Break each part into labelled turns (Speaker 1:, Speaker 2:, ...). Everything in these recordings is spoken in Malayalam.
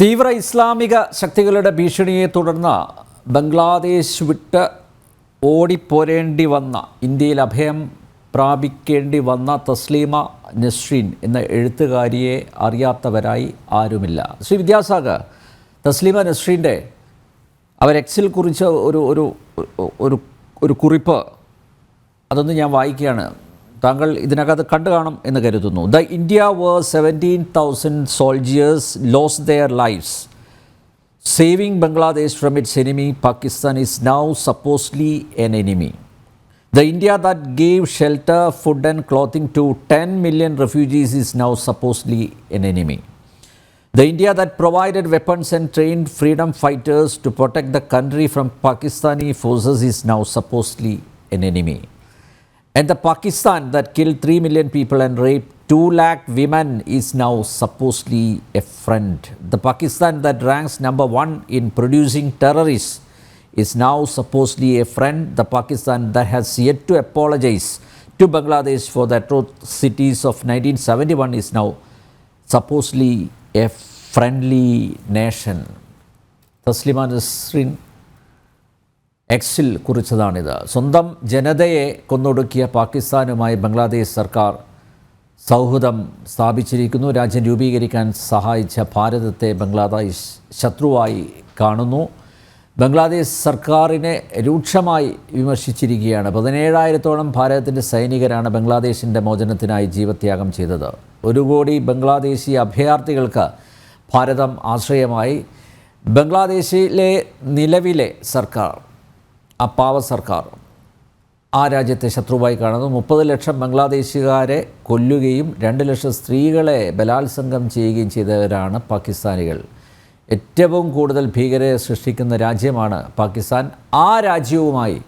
Speaker 1: തീവ്ര ഇസ്ലാമിക ശക്തികളുടെ ഭീഷണിയെ തുടർന്ന് ബംഗ്ലാദേശ് വിട്ട് ഓടിപ്പോരേണ്ടി വന്ന ഇന്ത്യയിൽ അഭയം പ്രാപിക്കേണ്ടി വന്ന തസ്ലീമ നസ്രീൻ എന്ന എഴുത്തുകാരിയെ അറിയാത്തവരായി ആരുമില്ല. ശ്രീ വിദ്യാസാഗർ തസ്ലീമ നസ്രീന്റെ അവർ കുറിച്ച ഒരു ഒരു ഒരു ഒരു കുറിപ്പ് അതൊന്ന് ഞാൻ വായിക്കുകയാണ്. താങ്കൾ ഇതിനകത്ത് കണ്ടു കാണും എന്ന് കരുതുന്നു the India where seventeen thousand soldiers lose their lifes saving Bangladesh from its enemy Pakistan is now supposedly an enemy The India that gave shelter, food, and clothing to 10 million refugees is now supposedly an enemy. The India that provided weapons and trained freedom fighters to protect the country from Pakistani forces is now supposedly an enemy. and the Pakistan that killed 3 million people and raped 2 lakh women is now supposedly a friend. The Pakistan that ranks number one in producing terrorists is now supposedly a friend. The Pakistan that has yet to apologize to Bangladesh for the atrocities of 1971 is now supposedly a friendly nation. Taslima Nasreen എക്സിൽ കുറിച്ചതാണിത്. സ്വന്തം ജനതയെ കൊന്നൊടുക്കിയ പാകിസ്ഥാനുമായി ബംഗ്ലാദേശ് സർക്കാർ സൗഹൃദം സ്ഥാപിച്ചിരിക്കുന്നു. രാജ്യം രൂപീകരിക്കാൻ സഹായിച്ച ഭാരതത്തെ ബംഗ്ലാദേശ് ശത്രുവായി കാണുന്നു. ബംഗ്ലാദേശ് സർക്കാരിനെ രൂക്ഷമായി വിമർശിച്ചിരിക്കുകയാണ്. പതിനേഴായിരത്തോളം ഭാരതത്തിന്റെ സൈനികരാണ് ബംഗ്ലാദേശിന്റെ മോചനത്തിനായി ജീവത്യാഗം ചെയ്തത്. ഒരു കോടി ബംഗ്ലാദേശി അഭയാർത്ഥികൾക്ക് ഭാരതം ആശ്രയമായി. ബംഗ്ലാദേശിലെ നിലവിലെ സർക്കാർ ആ പാവ സർക്കാർ. ആ രാജ്യത്തെ ശത്രുവായി കാണുന്നു. മുപ്പത് ലക്ഷം ബംഗ്ലാദേശുകാരെ കൊല്ലുകയും രണ്ട് ലക്ഷം സ്ത്രീകളെ ബലാത്സംഗം ചെയ്യുകയും ചെയ്തവരാണ് പാകിസ്ഥാനികൾ. ഏറ്റവും കൂടുതൽ ഭീകരരെ സൃഷ്ടിക്കുന്ന രാജ്യമാണ് പാകിസ്ഥാൻ. ആ രാജ്യവുമായി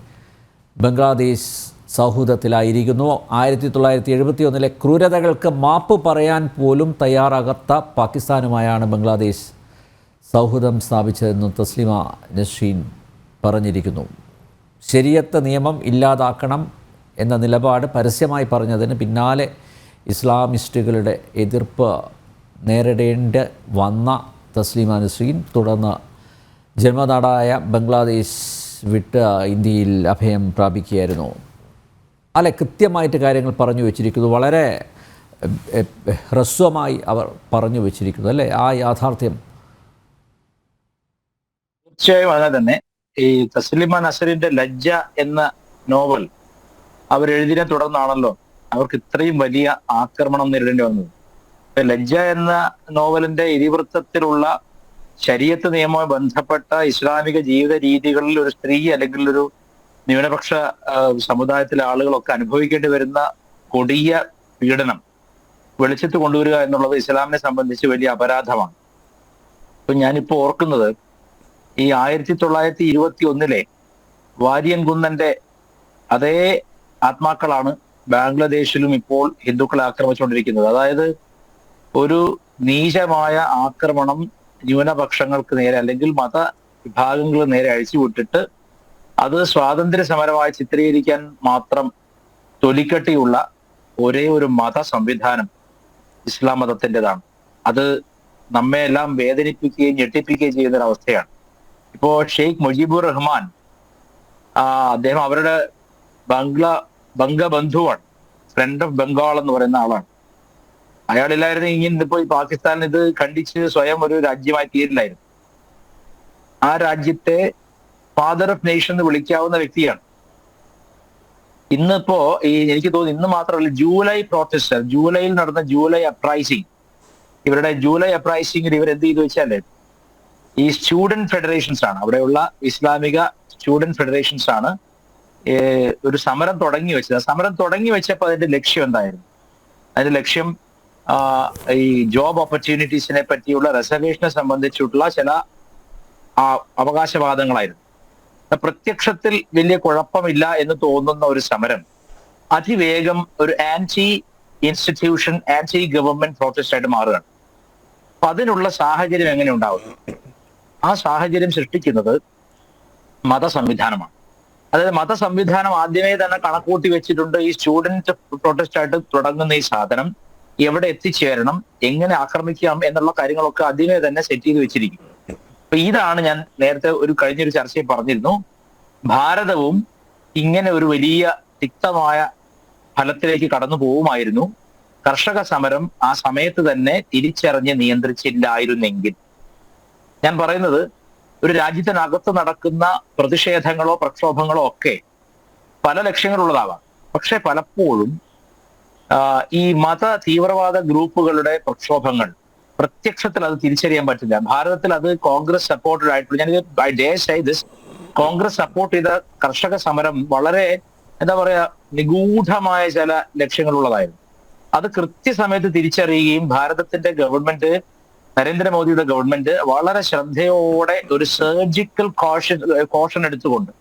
Speaker 1: ബംഗ്ലാദേശ് സൗഹൃദത്തിലായിരിക്കുന്നു. ആയിരത്തി തൊള്ളായിരത്തി എഴുപത്തി ഒന്നിലെ ക്രൂരതകൾക്ക് മാപ്പ് പറയാൻ പോലും തയ്യാറാകാത്ത പാകിസ്ഥാനുമായാണ് ബംഗ്ലാദേശ് സൗഹൃദം സ്ഥാപിച്ചതെന്നും തസ്ലിമ നസ്രീൻ പറഞ്ഞിരിക്കുന്നു. ശരിയത്ത് നിയമം ഇല്ലാതാക്കണം എന്ന നിലപാട് പരസ്യമായി പറഞ്ഞതിന് പിന്നാലെ ഇസ്ലാമിസ്റ്റുകളുടെ എതിർപ്പ് നേരിടേണ്ട വന്ന തസ്ലീമ നസ്രീൻ തുടർന്ന് ജന്മനാടായ ബംഗ്ലാദേശ് വിട്ട് ഇന്ത്യയിൽ അഭയം പ്രാപിക്കുകയായിരുന്നു. അല്ലെ കൃത്യമായിട്ട് കാര്യങ്ങൾ പറഞ്ഞു വെച്ചിരിക്കുന്നു. വളരെ ഹ്രസ്വമായി അവർ പറഞ്ഞു വെച്ചിരിക്കുന്നു അല്ലേ? ആ യാഥാർത്ഥ്യം.
Speaker 2: തീർച്ചയായും അങ്ങനെ തന്നെ. ഈ തസ്ലിമ നസറിന്റെ ലജ്ജ എന്ന നോവൽ അവരെഴുതിനെ തുടർന്നാണല്ലോ അവർക്ക് ഇത്രയും വലിയ ആക്രമണം നേരിടേണ്ടി വന്നത്. ലജ്ജ എന്ന നോവലിന്റെ ഇതിവൃത്തത്തിലുള്ള ശരീരത്ത് നിയമവുമായി ബന്ധപ്പെട്ട ഇസ്ലാമിക ജീവിത രീതികളിൽ ഒരു സ്ത്രീ അല്ലെങ്കിൽ ഒരു ന്യൂനപക്ഷ സമുദായത്തിലെ ആളുകളൊക്കെ അനുഭവിക്കേണ്ടി വരുന്ന കൊടിയ പീഡനം വെളിച്ചത്ത് കൊണ്ടുവരിക എന്നുള്ളത് ഇസ്ലാമിനെ സംബന്ധിച്ച് വലിയ അപരാധമാണ്. അപ്പൊ ഞാനിപ്പോ ഓർക്കുന്നത് ഈ ആയിരത്തി തൊള്ളായിരത്തി ഇരുപത്തി ഒന്നിലെ വാര്യൻ കുന്നന്റെ അതേ ആത്മാക്കളാണ് ബംഗ്ലാദേശിലും ഇപ്പോൾ ഹിന്ദുക്കളെ ആക്രമിച്ചുകൊണ്ടിരിക്കുന്നത്. അതായത് ഒരു നീചമായ ആക്രമണം ന്യൂനപക്ഷങ്ങൾക്ക് നേരെ അല്ലെങ്കിൽ മത വിഭാഗങ്ങൾ നേരെ അഴിച്ചുവിട്ടിട്ട് അത് സ്വാതന്ത്ര്യ സമരമായി ചിത്രീകരിക്കാൻ മാത്രം തൊലിക്കട്ടിയുള്ള ഒരേ ഒരു മത സംവിധാനം ഇസ്ലാം മതത്തിന്റെതാണ്. അത് നമ്മെ എല്ലാം വേദനിപ്പിക്കുകയും ഞെട്ടിപ്പിക്കുകയും ചെയ്യുന്ന ഒരു അവസ്ഥയാണ്. ഇപ്പോ ഷെയ്ഖ് മുജീബുർ റഹ്മാൻ അദ്ദേഹം അവരുടെ ബംഗ്ല ബംഗബന്ധുവാണ്. ഫ്രണ്ട് ഓഫ് ബംഗാൾ എന്ന് പറയുന്ന ആളാണ്. അയാളില്ലായിരുന്നു ഇങ്ങനെ ഇപ്പോൾ പാകിസ്ഥാൻ ഇത് ഖണ്ഡിച്ച് സ്വയം ഒരു രാജ്യമായി തീരില്ലായിരുന്നു. ആ രാജ്യത്തെ ഫാദർ ഓഫ് നേഷൻ എന്ന് വിളിക്കാവുന്ന വ്യക്തിയാണ്. ഇന്നിപ്പോ ഈ എനിക്ക് തോന്നുന്നു ഇന്ന് മാത്രമല്ല ജൂലൈ പ്രോട്ടസ്റ്റ് ജൂലൈയിൽ നടന്ന ജൂലൈ അപ്രൈസിങ് ഇവരുടെ ജൂലൈ അപ്രൈസിംഗിൽ ഇവർ എന്ത് ചെയ്തു വെച്ചാൽ ഈ സ്റ്റുഡന്റ് ഫെഡറേഷൻസ് ആണ്. അവിടെയുള്ള ഇസ്ലാമിക സ്റ്റുഡന്റ് ഫെഡറേഷൻസ് ആണ് ഒരു സമരം തുടങ്ങി വെച്ചത്. സമരം തുടങ്ങി വെച്ചപ്പോൾ അതിന്റെ ലക്ഷ്യം എന്തായിരുന്നു? അതിന്റെ ലക്ഷ്യം ഈ ജോബ് ഓപ്പർച്യൂണിറ്റീസിനെ പറ്റിയുള്ള റിസർവേഷനെ സംബന്ധിച്ചിട്ടുള്ള ചില അവകാശവാദങ്ങളായിരുന്നു. പ്രത്യക്ഷത്തിൽ വലിയ കുഴപ്പമില്ല എന്ന് തോന്നുന്ന ഒരു സമരം അതിവേഗം ഒരു anti institution anti government protest ആയിട്ട് മാറുകയാണ്. അപ്പൊ അതിനുള്ള സാഹചര്യം എങ്ങനെ ഉണ്ടാവുന്നു? ആ സാഹചര്യം സൃഷ്ടിക്കുന്നത് മത സംവിധാനമാണ് അതായത് മത സംവിധാനം ആദ്യമേ തന്നെ കണക്കൂട്ടി വെച്ചിട്ടുണ്ട് ഈ സ്റ്റുഡന്റ് പ്രൊട്ടസ്റ്റ് ആയിട്ട് തുടങ്ങുന്ന ഈ സാധനം എവിടെ എത്തിച്ചേരണം എങ്ങനെ ആക്രമിക്കാം എന്നുള്ള കാര്യങ്ങളൊക്കെ ആദ്യമേ തന്നെ സെറ്റ് ചെയ്ത് വെച്ചിരിക്കും അപ്പൊ ഇതാണ് ഞാൻ നേരത്തെ ഒരു കഴിഞ്ഞൊരു ചർച്ചയിൽ പറഞ്ഞിരുന്നു. ഭാരതവും ഇങ്ങനെ ഒരു വലിയ തിക്തമായ ഫലത്തിലേക്ക് കടന്നു പോവുമായിരുന്നു. കർഷക സമരം ആ സമയത്ത് തന്നെ തിരിച്ചറിഞ്ഞ് നിയന്ത്രിച്ചില്ലായിരുന്നെങ്കിൽ. ഞാൻ പറയുന്നത് ഒരു രാജ്യത്തിനകത്ത് നടക്കുന്ന പ്രതിഷേധങ്ങളോ പ്രക്ഷോഭങ്ങളോ ഒക്കെ പല ലക്ഷ്യങ്ങളുള്ളതാവാം. പക്ഷെ പലപ്പോഴും ഈ മത തീവ്രവാദ ഗ്രൂപ്പുകളുടെ പ്രക്ഷോഭങ്ങൾ പ്രത്യക്ഷത്തിൽ അത് തിരിച്ചറിയാൻ പറ്റില്ല. ഭാരതത്തിൽ അത് കോൺഗ്രസ് സപ്പോർട്ടഡ് ആയിട്ടുള്ള ഞാൻ I dare say this Congress support ചെയ്ത കർഷക സമരം വളരെ എന്താ പറയാ നിഗൂഢമായ ചില ലക്ഷ്യങ്ങളുള്ളതായിരുന്നു. അത് കൃത്യസമയത്ത് തിരിച്ചറിയുകയും ഭാരതത്തിന്റെ ഗവൺമെന്റ് നരേന്ദ്രമോദിയുടെ ഗവൺമെന്റ് വളരെ ശ്രദ്ധയോടെ ഒരു സർജിക്കൽ കോഷൻ കോഷൻ എടുത്തുകൊണ്ട്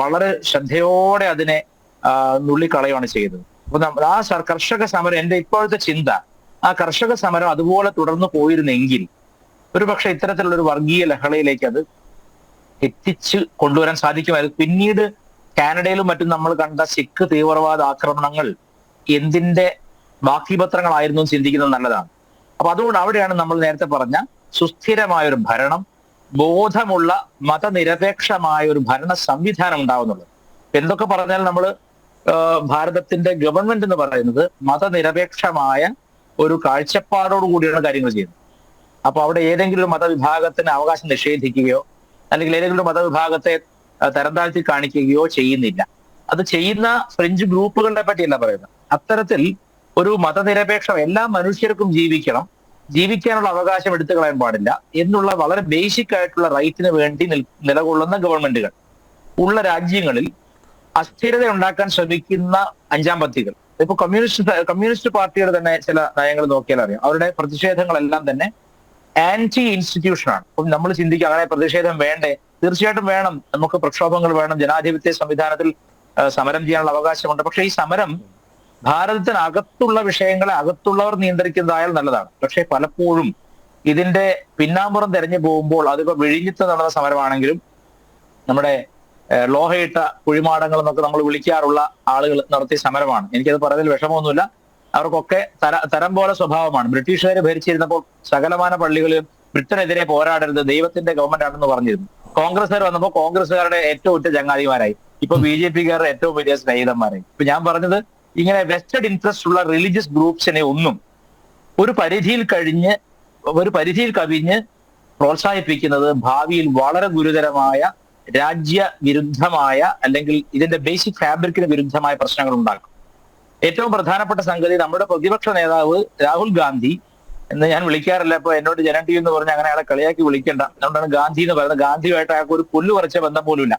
Speaker 2: വളരെ ശ്രദ്ധയോടെ അതിനെ നുള്ളിക്കളയാണ് ചെയ്തത്. അപ്പൊ ആ കർഷക സമരം എന്റെ ഇപ്പോഴത്തെ ചിന്ത ആ കർഷക സമരം അതുപോലെ തുടർന്ന് പോയിരുന്നെങ്കിൽ ഒരുപക്ഷെ ഇത്തരത്തിലുള്ള ഒരു വർഗീയ ലഹളയിലേക്ക് അത് എത്തിച്ച് കൊണ്ടുവരാൻ സാധിക്കുമായിരുന്നു. പിന്നീട് കാനഡയിലും മറ്റും നമ്മൾ കണ്ട സിഖ് തീവ്രവാദ ആക്രമണങ്ങൾ എന്തിന്റെ ബാക്കി പത്രങ്ങളായിരുന്നു ചിന്തിക്കുന്നത് നല്ലതാണ്. അപ്പൊ അതുകൊണ്ട് അവിടെയാണ് നമ്മൾ നേരത്തെ പറഞ്ഞ സുസ്ഥിരമായ ഒരു ഭരണം ബോധമുള്ള മതനിരപേക്ഷമായ ഒരു ഭരണ സംവിധാനം ഉണ്ടാവുന്നുള്ളത്. എന്തൊക്കെ പറഞ്ഞാൽ നമ്മൾ ഭാരതത്തിന്റെ ഗവൺമെന്റ് എന്ന് പറയുന്നത് മതനിരപേക്ഷമായ ഒരു കാഴ്ചപ്പാടോട് കൂടിയാണ് കാര്യങ്ങൾ ചെയ്യുന്നത്. അപ്പൊ അവിടെ ഏതെങ്കിലും ഒരു മതവിഭാഗത്തിന് അവകാശം നിഷേധിക്കുകയോ അല്ലെങ്കിൽ ഏതെങ്കിലും മതവിഭാഗത്തെ തരംതാഴ്ത്തി തരം താഴ്ത്തി കാണിക്കുകയോ ചെയ്യുന്നില്ല. അത് ചെയ്യുന്ന ഫ്രഞ്ച് ഗ്രൂപ്പുകളെ പറ്റിയല്ല പറയുന്നത്. അത്തരത്തിൽ ഒരു മതനിരപേക്ഷം എല്ലാ മനുഷ്യർക്കും ജീവിക്കണം. ജീവിക്കാനുള്ള അവകാശം എടുത്തു കളയാൻ പാടില്ല. എന്നുള്ള വളരെ ബേസിക് ആയിട്ടുള്ള റൈറ്റിന് വേണ്ടി നിലകൊള്ളുന്ന ഗവൺമെന്റുകൾ ഉള്ള രാജ്യങ്ങളിൽ അസ്ഥിരത ഉണ്ടാക്കാൻ ശ്രമിക്കുന്ന അഞ്ചാം പത്തികൾ ഇപ്പൊ കമ്മ്യൂണിസ്റ്റ് കമ്മ്യൂണിസ്റ്റ് പാർട്ടിയുടെ തന്നെ ചില നയങ്ങൾ നോക്കിയാൽ അറിയാം. അവരുടെ പ്രതിഷേധങ്ങളെല്ലാം തന്നെ ആന്റി ഇൻസ്റ്റിറ്റ്യൂഷനാണ് അപ്പം നമ്മൾ ചിന്തിക്കുക അങ്ങനെ പ്രതിഷേധം വേണ്ടേ? തീർച്ചയായിട്ടും വേണം. നമുക്ക് പ്രക്ഷോഭങ്ങൾ വേണം. ജനാധിപത്യ സംവിധാനത്തിൽ സമരം ചെയ്യാനുള്ള അവകാശമുണ്ട്. പക്ഷേ ഈ സമരം ഭാരതത്തിനകത്തുള്ള വിഷയങ്ങളെ അകത്തുള്ളവർ നിയന്ത്രിക്കുന്നതായാൽ നല്ലതാണ്. പക്ഷേ പലപ്പോഴും ഇതിന്റെ പിന്നാമ്പുറം തെരഞ്ഞു പോകുമ്പോൾ അതിപ്പോ വിഴിഞ്ഞത്ത് നടന്ന സമരമാണെങ്കിലും നമ്മുടെ ലോഹയിട്ട കുഴിമാടങ്ങൾ എന്നൊക്കെ നമ്മൾ വിളിക്കാറുള്ള ആളുകൾ നടത്തിയ സമരമാണ്. എനിക്കത് പറയുന്നതിൽ വിഷമമൊന്നുമില്ല. അവർക്കൊക്കെ തര തരം പോലെ സ്വഭാവമാണ്. ബ്രിട്ടീഷുകാർ ഭരിച്ചിരുന്നപ്പോൾ സകലമാന പള്ളികളിലും ബ്രിട്ടനെതിരെ പോരാടരുത് ദൈവത്തിന്റെ ഗവൺമെന്റ് ആണെന്ന് പറഞ്ഞിരുന്നു. കോൺഗ്രസ്സുകാർ വന്നപ്പോൾ കോൺഗ്രസ്സുകാരുടെ ഏറ്റവും ഉറ്റ ചങ്ങാതിമാരായി. ഇപ്പൊ ബി ജെ പിക്കാരുടെ ഏറ്റവും വലിയ സ്നേഹിതന്മാരായി. ഇപ്പൊ ഞാൻ പറഞ്ഞത് ഇങ്ങനെ വെസ്റ്റഡ് ഇൻട്രസ്റ്റ് ഉള്ള റിലീജിയസ് ഗ്രൂപ്പ്സിനെ ഒന്നും ഒരു പരിധിയിൽ കഴിഞ്ഞ് ഒരു പരിധിയിൽ കവിഞ്ഞ് പ്രോത്സാഹിപ്പിക്കുന്നത് ഭാവിയിൽ വളരെ ഗുരുതരമായ രാജ്യ വിരുദ്ധമായ അല്ലെങ്കിൽ ഇതിന്റെ ബേസിക് ഫാബ്രിക്കിന് വിരുദ്ധമായ പ്രശ്നങ്ങൾ ഉണ്ടാക്കും. ഏറ്റവും പ്രധാനപ്പെട്ട സംഗതി നമ്മുടെ പ്രതിപക്ഷ നേതാവ് രാഹുൽ ഗാന്ധി എന്ന് ഞാൻ വിളിക്കാറില്ല. ഇപ്പൊ എന്നോട് ജനണ്ടി ടി എന്ന് പറഞ്ഞ് അങ്ങനെ അയാളെ കളിയാക്കി വിളിക്കേണ്ട. അതുകൊണ്ടാണ് ഗാന്ധി എന്ന് പറയുന്നത്. ഗാന്ധിയുമായിട്ട് അയാൾക്ക് ഒരു പുല്ല് കുറച്ച ബന്ധം പോലുമില്ല.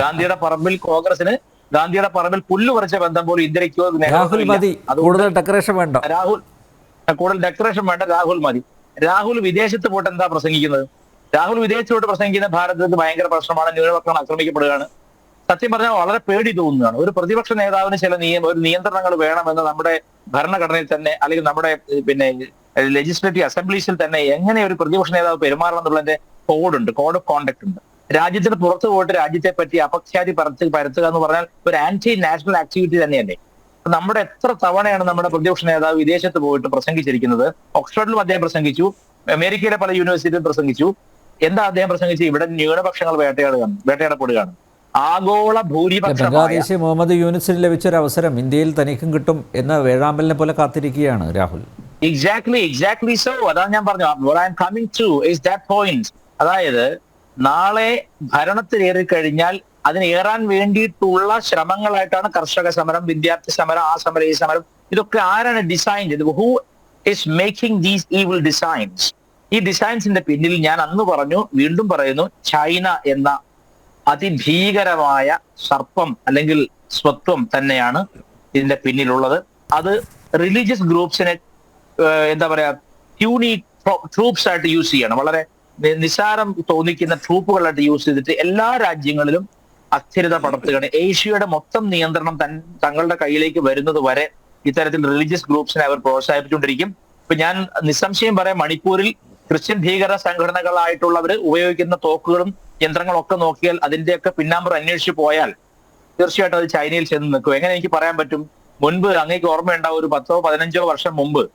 Speaker 2: ഗാന്ധിയുടെ പറമ്പിൽ കോൺഗ്രസിന് ഗാന്ധിയുടെ പറമ്പിൽ പുല്ലു പറിച്ച ബന്ധം പോലും ഇന്ത്യക്കോ
Speaker 1: രാഹുൽ. മതി. കൂടുതൽ ഡെക്കറേഷൻ വേണ്ട.
Speaker 2: രാഹുൽ കൂടുതൽ ഡെക്കറേഷൻ വേണ്ട. രാഹുൽ മതി. രാഹുൽ വിദേശത്ത് പോയിട്ട് എന്താ പ്രസംഗിക്കുന്നത്? രാഹുൽ വിദേശത്ത് പോയിട്ട് പ്രസംഗിക്കുന്ന ഭാരതത്തിൽ ഭയങ്കര പ്രശ്നമാണ്. ന്യൂനപക്ഷങ്ങൾ ആക്രമിക്കപ്പെടുകയാണ്. സത്യം പറഞ്ഞാൽ വളരെ പേടി തോന്നുകയാണ്. ഒരു പ്രതിപക്ഷ നേതാവിന് ചില നിയമ ഒരു നിയന്ത്രണങ്ങൾ വേണമെന്ന് നമ്മുടെ ഭരണഘടനയിൽ തന്നെ അല്ലെങ്കിൽ നമ്മുടെ പിന്നെ ലെജിസ്ലേറ്റീവ് അസംബ്ലീസിൽ തന്നെ എങ്ങനെ ഒരു പ്രതിപക്ഷ നേതാവ് പെരുമാറണം എന്നുള്ളതിന്റെ കോഡുണ്ട് കോഡ് ഓഫ് കോണ്ടക്ട് ഉണ്ട്. രാജ്യത്തിന് പുറത്തു പോയിട്ട് രാജ്യത്തെ പറ്റി അപഖ്യാതി പരത്ത് പരത്തുക എന്ന് പറഞ്ഞാൽ ഒരു ആന്റി നാഷണൽ ആക്ടിവിറ്റി തന്നെയല്ലേ നമ്മുടെ എത്ര തവണയാണ് നമ്മുടെ പ്രതിപക്ഷ നേതാവ് വിദേശത്ത് പോയിട്ട് പ്രസംഗിച്ചിരിക്കുന്നത്? ഓക്സ്ഫോർഡിലും അദ്ദേഹം പ്രസംഗിച്ചു അമേരിക്കയിലെ പല യൂണിവേഴ്സിറ്റിയിലും പ്രസംഗിച്ചു. എന്താ അദ്ദേഹം പ്രസംഗിച്ചു ഇവിടെ ന്യൂനപക്ഷങ്ങൾ വേട്ടയാടുകയാണ് വേട്ടയാടപ്പെടുകയാണ്. ആഗോള ഭൂരിപക്ഷ
Speaker 1: മുഹമ്മദ് മുഹമ്മദ് ലഭിച്ച ഒരു അവസരം ഇന്ത്യയിൽ തനിക്കും കിട്ടും എന്ന വേഴാമ്പലിനെ പോലെ കാത്തിരിക്കുകയാണ് രാഹുൽ.
Speaker 2: എക്സാക്ട്ലി എക്സാക്ട്ലി സോ അതാണ് ഞാൻ പറഞ്ഞു I am coming to is that point അതായത് നാളെ ഭരണത്തിലേറി കഴിഞ്ഞാൽ അതിന് ഏറാൻ വേണ്ടിയിട്ടുള്ള ശ്രമങ്ങളായിട്ടാണ് കർഷക സമരം വിദ്യാർത്ഥി സമരം ആ സമരം ഈ സമരം. ഇതൊക്കെ ആരാണ് ഡിസൈൻ ചെയ്തത്? Who is making these evil designs ഈ ഡിസൈൻസിന്റെ പിന്നിൽ ഞാൻ അന്ന് പറഞ്ഞു വീണ്ടും പറയുന്നു ചൈന എന്ന അതിഭീകരമായ സർപ്പം അല്ലെങ്കിൽ സ്വത്വം തന്നെയാണ് ഇതിന്റെ പിന്നിലുള്ളത്. അത് റിലീജിയസ് ഗ്രൂപ്പ്സിനെ എന്താ പറയാ ട്യൂണി ട്രൂപ്സ് ആയിട്ട് യൂസ് ചെയ്യണം. വളരെ നി- നിസ്സാരം തോന്നിക്കുന്ന ട്രൂപ്പുകളായിട്ട് യൂസ് ചെയ്തിട്ട് എല്ലാ രാജ്യങ്ങളിലും അസ്ഥിരത പടർത്തുകയാണ്. ഏഷ്യയുടെ മൊത്തം നിയന്ത്രണം തൻ തങ്ങളുടെ കയ്യിലേക്ക് വരുന്നത് വരെ ഇത്തരത്തിൽ റിലീജിയസ് ഗ്രൂപ്പ്സിനെ അവർ പ്രോത്സാഹിപ്പിച്ചുകൊണ്ടിരിക്കും. ഇപ്പൊ ഞാൻ നിസ്സംശയം പറയാം മണിപ്പൂരിൽ ക്രിസ്ത്യൻ ഭീകര സംഘടനകളായിട്ടുള്ളവർ ഉപയോഗിക്കുന്ന തോക്കുകളും യന്ത്രങ്ങളും ഒക്കെ നോക്കിയാൽ അതിന്റെയൊക്കെ പിന്നാമ്പർ അന്വേഷിച്ചു പോയാൽ തീർച്ചയായിട്ടും അത് ചൈനയിൽ ചെന്ന് നിൽക്കും. എങ്ങനെ എനിക്ക് പറയാൻ പറ്റും? മുൻപ് അങ്ങേക്ക് ഓർമ്മയുണ്ടാവും ഒരു പത്തോ പതിനഞ്ചോ വർഷം മുമ്പ്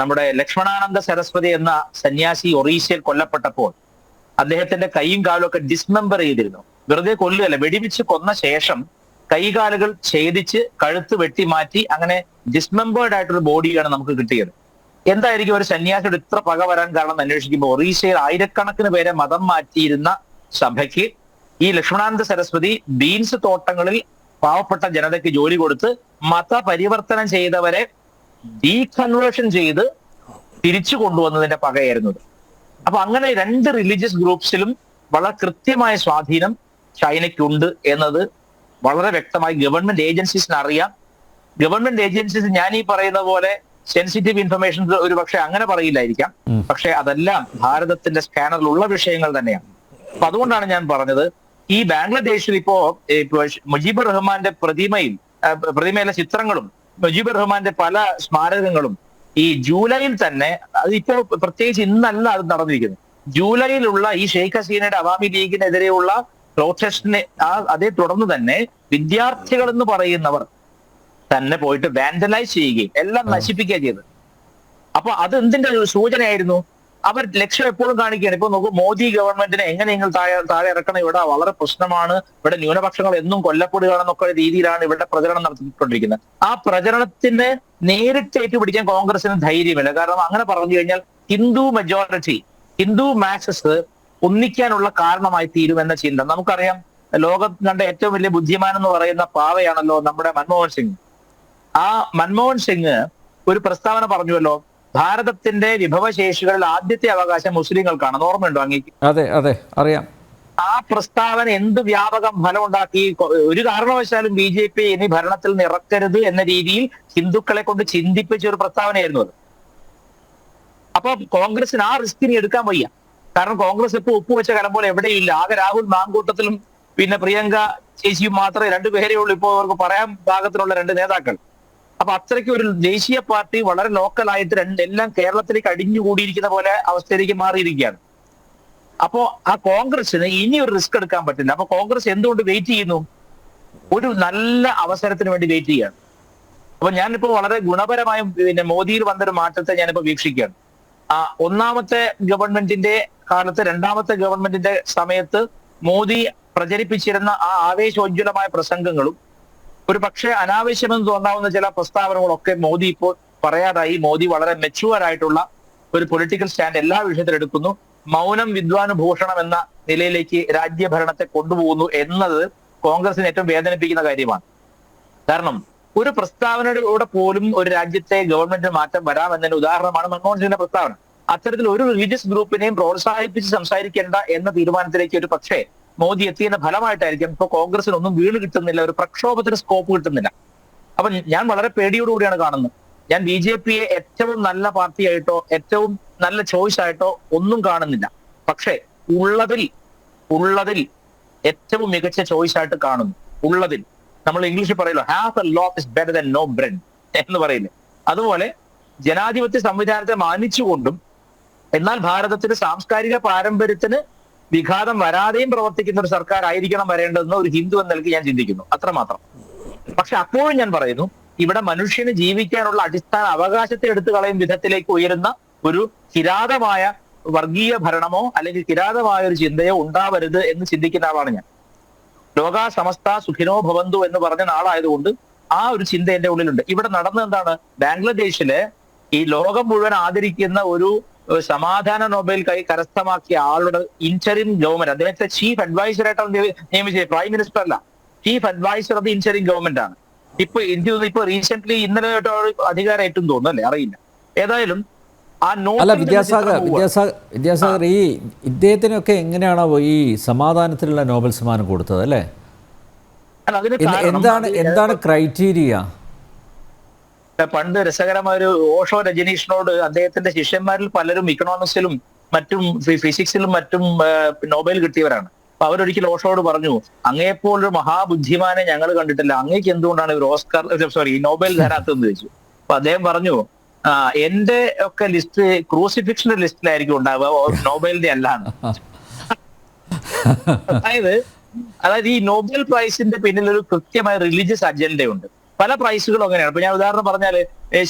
Speaker 2: നമ്മുടെ ലക്ഷ്മണാനന്ദ സരസ്വതി എന്ന സന്യാസി ഒറീസയിൽ കൊല്ലപ്പെട്ടപ്പോൾ അദ്ദേഹത്തിന്റെ കൈയും കാലും ഒക്കെ ഡിസ്മെമ്പർ ചെയ്തിരുന്നു. വെറുതെ കൊല്ലുകയല്ല വെടിവെച്ച് കൊന്ന ശേഷം കൈകാലുകൾ ഛേദിച്ച് കഴുത്ത് വെട്ടി മാറ്റി അങ്ങനെ ഡിസ്മെമ്പേർഡ് ആയിട്ടൊരു ബോഡിയാണ് നമുക്ക് കിട്ടിയത്. എന്തായിരിക്കും ഒരു സന്യാസിയുടെ ഇത്ര പക വരാൻ കാരണം അന്വേഷിക്കുമ്പോൾ ഒറീസയിൽ ആയിരക്കണക്കിന് പേരെ മതം മാറ്റിയിരുന്ന സഭയ്ക്ക് ഈ ലക്ഷ്മണാനന്ദ സരസ്വതി ബീൻസ് തോട്ടങ്ങളിൽ പാവപ്പെട്ട ജനതയ്ക്ക് ജോലി കൊടുത്ത് മതപരിവർത്തനം ചെയ്തവരെ ഡീകൺവേർഷൻ ചെയ്ത് തിരിച്ചു കൊണ്ടുവന്നതിന്റെ പകയായിരുന്നു. അപ്പൊ അങ്ങനെ രണ്ട് റിലീജിയസ് ഗ്രൂപ്പ്സിലും വളരെ കൃത്യമായ സ്വാധീനം ചൈനയ്ക്കുണ്ട് എന്നത് വളരെ വ്യക്തമായി ഗവൺമെന്റ് ഏജൻസീസിന് അറിയാം ഗവൺമെന്റ് ഏജൻസീസ് ഞാൻ ഈ പറയുന്ന പോലെ സെൻസിറ്റീവ് ഇൻഫർമേഷൻ ഒരു പക്ഷെ അങ്ങനെ പറയില്ലായിരിക്കാം. പക്ഷെ അതെല്ലാം ഭാരതത്തിന്റെ സ്കാനറിലുള്ള വിഷയങ്ങൾ തന്നെയാണ് അപ്പൊ അതുകൊണ്ടാണ് ഞാൻ പറഞ്ഞത് ഈ ബംഗ്ലാദേശിൽ ഇപ്പോ ഇപ്പോ മുജീബുർ റഹ്മാന്റെ പ്രതിമയും പ്രതിമയിലെ ചിത്രങ്ങളും മുജീബുർ റഹ്മാന്റെ പല സ്മാരകങ്ങളും ഈ ജൂലൈയിൽ തന്നെ അതിപ്പോ പ്രത്യേകിച്ച് ഇന്നല്ല അത് നടന്നിരിക്കുന്നത്. ജൂലൈയിലുള്ള ഈ ഷെയ്ഖ് ഹസീനയുടെ അവാമി ലീഗിനെതിരെയുള്ള പ്രൊട്ടസ്റ്റിനെ ആ അതേ തുടർന്ന് തന്നെ വിദ്യാർത്ഥികൾ എന്ന് പറയുന്നവർ തന്നെ പോയിട്ട് വാൻഡലൈസ് ചെയ്യുകയും എല്ലാം നശിപ്പിക്കുകയും ചെയ്തത് അപ്പൊ അത് എന്തിന്റെ സൂചനയായിരുന്നു? അവർ ലക്ഷ്യം എപ്പോഴും കാണിക്കുകയാണ്. ഇപ്പൊ നോക്കൂ മോദി ഗവൺമെന്റിനെ എങ്ങനെ നിങ്ങൾ താഴെ താഴെ ഇറക്കണം ഇവിടെ വളരെ പ്രശ്നമാണ്. ഇവിടെ ന്യൂനപക്ഷങ്ങൾ എന്നും കൊല്ലപ്പെടുകയാണെന്നൊക്കെ രീതിയിലാണ് ഇവിടെ പ്രചരണം നടത്തിക്കൊണ്ടിരിക്കുന്നത്. ആ പ്രചരണത്തിന് നേരിട്ട് ഏറ്റുപിടിക്കാൻ കോൺഗ്രസിന് ധൈര്യമില്ല. കാരണം അങ്ങനെ പറഞ്ഞു കഴിഞ്ഞാൽ ഹിന്ദു മെജോറിറ്റി ഹിന്ദു മാസസ് ഒന്നിക്കാനുള്ള കാരണമായി തീരുമെന്ന ചിന്ത. നമുക്കറിയാം ലോകം കണ്ട ഏറ്റവും വലിയ ബുദ്ധിമാൻ എന്ന് പറയുന്ന പാവയാണല്ലോ നമ്മുടെ മൻമോഹൻ സിംഗ്. ആ മൻമോഹൻ സിംഗ് ഒരു പ്രസ്താവന പറഞ്ഞുവല്ലോ ഭാരതത്തിന്റെ വിഭവശേഷികളിൽ ആദ്യത്തെ അവകാശം മുസ്ലിങ്ങൾക്കാണ്. ഓർമ്മയുണ്ടോ അങ്ങേക്ക്?
Speaker 1: അതെ അതെ അറിയാം.
Speaker 2: ആ പ്രസ്താവന എന്ത് വ്യാപകം ഫലം ഉണ്ടാക്കി ഒരു കാരണവശാലും ബി ജെ പി ഇനി ഭരണത്തിൽ നിന്ന് ഇറക്കരുത് എന്ന രീതിയിൽ ഹിന്ദുക്കളെ കൊണ്ട് ചിന്തിപ്പിച്ച ഒരു പ്രസ്താവനയായിരുന്നു അത്. അപ്പൊ കോൺഗ്രസിന് ആ റിസ്ക് ഇനി എടുക്കാൻ വയ്യ. കാരണം കോൺഗ്രസ് ഇപ്പൊ ഒപ്പുവെച്ച കലം പോലെ എവിടെയില്ല. ആകെ രാഹുൽ മാങ്കൂട്ടത്തിലും പിന്നെ പ്രിയങ്ക ചേച്ചിയും മാത്രമേ രണ്ടുപേരേ ഉള്ളൂ. ഇപ്പോൾ അവർക്ക് പറയാൻ പാകത്തിലുള്ള രണ്ട് നേതാക്കൾ. അപ്പൊ അത്രയ്ക്ക് ഒരു ദേശീയ പാർട്ടി വളരെ ലോക്കലായിട്ട് രണ്ട് എല്ലാം കേരളത്തിലേക്ക് അടിഞ്ഞുകൂടിയിരിക്കുന്ന പോലെ അവസ്ഥയിലേക്ക് മാറിയിരിക്കുകയാണ്. അപ്പോ ആ കോൺഗ്രസിന് ഇനി ഒരു റിസ്ക് എടുക്കാൻ പറ്റില്ല. അപ്പൊ കോൺഗ്രസ് എന്തുകൊണ്ട് വെയിറ്റ് ചെയ്യുന്നു? ഒരു നല്ല അവസരത്തിന് വേണ്ടി വെയിറ്റ് ചെയ്യാണ് അപ്പൊ ഞാനിപ്പോ വളരെ ഗുണപരമായും പിന്നെ മോദിയിൽ വന്നൊരു മാറ്റത്തെ ഞാനിപ്പോ വീക്ഷിക്കുകയാണ്. ആ ഒന്നാമത്തെ ഗവൺമെന്റിന്റെ കാലത്ത് രണ്ടാമത്തെ ഗവൺമെന്റിന്റെ സമയത്ത് മോദി പ്രചരിപ്പിച്ചിരുന്ന ആ ആവേശോജ്വലമായ പ്രസംഗങ്ങളും ഒരു പക്ഷേ അനാവശ്യമെന്ന് തോന്നാവുന്ന ചില പ്രസ്താവനകളൊക്കെ മോദി ഇപ്പോൾ പറയാതായി. മോദി വളരെ മെച്ചുവർ ആയിട്ടുള്ള ഒരു പൊളിറ്റിക്കൽ സ്റ്റാൻഡ് എല്ലാ വിഷയത്തിലും എടുക്കുന്നു. മൗനം വിദ്വാനുഭൂഷണം എന്ന നിലയിലേക്ക് രാജ്യഭരണത്തെ കൊണ്ടുപോകുന്നു എന്നത് കോൺഗ്രസിന് ഏറ്റവും വേദനിപ്പിക്കുന്ന കാര്യമാണ്. കാരണം ഒരു പ്രസ്താവനയുടെ പോലും ഒരു രാജ്യത്തെ ഗവൺമെന്റ് മാറ്റം വരാമെന്നതിന് ഉദാഹരണമാണ് മൻമോഹൻ സിംഗിന്റെ പ്രസ്താവന. അത്തരത്തിൽ ഒരു റിലീജിയസ് ഗ്രൂപ്പിനെയും പ്രോത്സാഹിപ്പിച്ച് സംസാരിക്കേണ്ട എന്ന തീരുമാനത്തിലേക്ക് ഒരു പക്ഷേ മോദി എത്തിയതിന്റെ ഫലമായിട്ടായിരിക്കും ഇപ്പൊ കോൺഗ്രസിന് ഒന്നും വീണ് കിട്ടുന്നില്ല ഒരു പ്രക്ഷോഭത്തിന് സ്കോപ്പ് കിട്ടുന്നില്ല. അപ്പൊ ഞാൻ വളരെ പേടിയോടുകൂടിയാണ് കാണുന്നത്. ഞാൻ ബി ജെ പിയെ ഏറ്റവും നല്ല പാർട്ടിയായിട്ടോ ഏറ്റവും നല്ല ചോയ്സ് ആയിട്ടോ ഒന്നും കാണുന്നില്ല. പക്ഷേ ഉള്ളതിൽ ഉള്ളതിൽ ഏറ്റവും മികച്ച ചോയ്സ് ആയിട്ട് കാണുന്നു. ഉള്ളതിൽ. നമ്മൾ ഇംഗ്ലീഷിൽ പറയല്ലോ half a loaf is better than no bread എന്ന് പറയില്ലേ അതുപോലെ ജനാധിപത്യ സംവിധാനത്തെ മാനിച്ചുകൊണ്ടും എന്നാൽ ഭാരതത്തിന്റെ സാംസ്കാരിക പാരമ്പര്യത്തിന് വിഘാതം വരാതെയും പ്രവർത്തിക്കുന്ന ഒരു സർക്കാർ ആയിരിക്കണം വരേണ്ടതെന്ന് ഒരു ഹിന്ദു എന്ന നിലയ്ക്ക് ഞാൻ ചിന്തിക്കുന്നു. അത്രമാത്രം പക്ഷെ അപ്പോഴും ഞാൻ പറയുന്നു ഇവിടെ മനുഷ്യന് ജീവിക്കാനുള്ള അടിസ്ഥാന അവകാശത്തെ എടുത്തു കളയും വിധത്തിലേക്ക് ഉയരുന്ന ഒരു കിരാതമായ വർഗീയ ഭരണമോ അല്ലെങ്കിൽ കിരാതമായ ഒരു ചിന്തയോ ഉണ്ടാവരുത് എന്ന് ചിന്തിക്കുന്ന ആളാണ് ഞാൻ. ലോക സമസ്ത സുഖിനോ ഭവന്തു എന്ന് പറഞ്ഞ നാളായതുകൊണ്ട് ആ ഒരു ചിന്ത എന്റെ ഉള്ളിലുണ്ട്. ഇവിടെ നടന്നത് എന്താണ്? ബാംഗ്ലാദേശിൽ ഈ ലോകം മുഴുവൻ ആദരിക്കുന്ന ഒരു സമാധാന നൊബേൽ കൈ കരസ്ഥമാക്കിയ ആളുടെ ഇന്ററിം ഗവൺമെന്റ് അദ്ദേഹത്തെ ചീഫ് നിയ- നിയമിച്ചത്. പ്രൈം മിനിസ്റ്റർ അല്ല. Chief adviser of the interim government ആണ്. ഇപ്പൊ എനിക്ക് തോന്നുന്നു ഇപ്പൊ റീസെന്റ് ഇന്നലെ തൊട്ട് ആൾ അധികാരം ഏറ്റവും തോന്നുന്നു അല്ലേ? അറിയില്ല. ഏതായാലും
Speaker 1: അല്ല വിദ്യാസാഗർ. വിദ്യാസാഗർ വിദ്യാസാഗർ ഈ ഇദ്ദേഹത്തിനൊക്കെ എങ്ങനെയാണോ ഈ സമാധാനത്തിനുള്ള നോബൽ സമ്മാനം കൊടുത്തത് അല്ലേ? എന്താണ് എന്താണ് ക്രൈറ്റീരിയ
Speaker 2: പണ്ട് രസകരമായ ഒരു ഓഷോ രജനീഷിനോട് അദ്ദേഹത്തിന്റെ ശിഷ്യന്മാരിൽ പലരും ഇക്കണോമിക്സിലും മറ്റും ഫിസിക്സിലും മറ്റും നോബൽ കിട്ടിയവരാണ്. അപ്പൊ അവരൊരിക്കൽ ഓഷോട് പറഞ്ഞു അങ്ങേപ്പോലൊരു മഹാബുദ്ധിമാനെ ഞങ്ങൾ കണ്ടിട്ടില്ല. അങ്ങേക്ക് എന്തുകൊണ്ടാണ് ഒരു ഓസ്കാർ സോറി നോബൽ തരാത്തതെന്ന് ചോദിച്ചു. അപ്പൊ അദ്ദേഹം പറഞ്ഞു ആ എന്റെ ഒക്കെ ലിസ്റ്റ് ക്രൂസിഫിക്ഷന്റെ ലിസ്റ്റിലായിരിക്കും ഉണ്ടാവുക. നോബലിന്റെ അല്ലാണ് അതായത് അതായത് ഈ നോബൽ പ്രൈസിന്റെ പിന്നിൽ ഒരു കൃത്യമായ റിലീജിയസ് അജണ്ടയുണ്ട് പല പ്രൈസുകളും അങ്ങനെയാണ്. ഇപ്പൊ ഞാൻ ഉദാഹരണം പറഞ്ഞാൽ